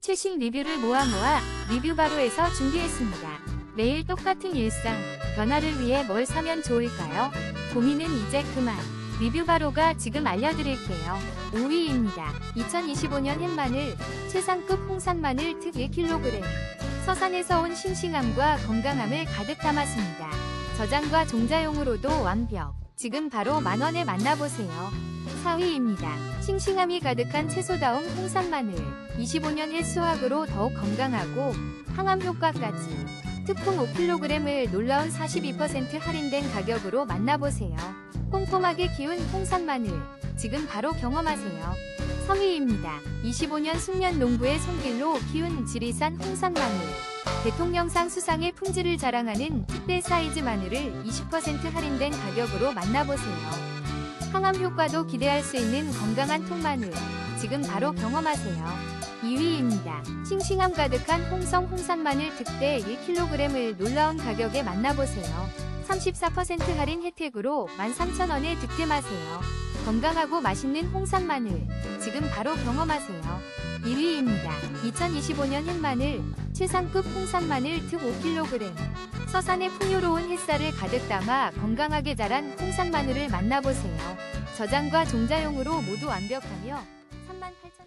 최신 리뷰를 모아 모아 리뷰바로에서 준비했습니다. 매일 똑같은 일상, 변화를 위해 뭘 사면 좋을까요? 고민은 이제 그만. 리뷰바로가 지금 알려드릴게요. 5위입니다. 2025년 햇마늘, 최상급 홍산마늘 특 1kg. 서산에서 온 싱싱함과 건강함을 가득 담았습니다. 저장과 종자용으로도 완벽. 지금 바로 만원에 만나보세요. 4위입니다. 싱싱함이 가득한 채소다움 홍산마늘. 25년 의 수확으로 더욱 건강하고 항암 효과까지. 특풍 5kg을 놀라운 42% 할인된 가격으로 만나보세요. 꼼꼼하게 키운 홍산마늘. 지금 바로 경험하세요. 3위입니다. 25년 숙련 농부의 손길로 키운 지리산 홍산마늘. 대통령상 수상의 품질을 자랑하는 특대 사이즈 마늘을 20% 할인된 가격으로 만나보세요. 항암 효과도 기대할 수 있는 건강한 통마늘. 지금 바로 경험하세요. 2위입니다. 싱싱함 가득한 홍성 홍산마늘 특대 1kg을 놀라운 가격에 만나보세요. 34% 할인 혜택으로 13,000원에 득템하세요. 건강하고 맛있는 홍산마늘. 지금 바로 경험하세요. 1위입니다. 2025년 햇마늘, 최상급 홍산마늘 특 5kg. 서산의 풍요로운 햇살을 가득 담아 건강하게 자란 홍산 마늘을 만나보세요. 저장과 종자용으로 모두 완벽하며 38,000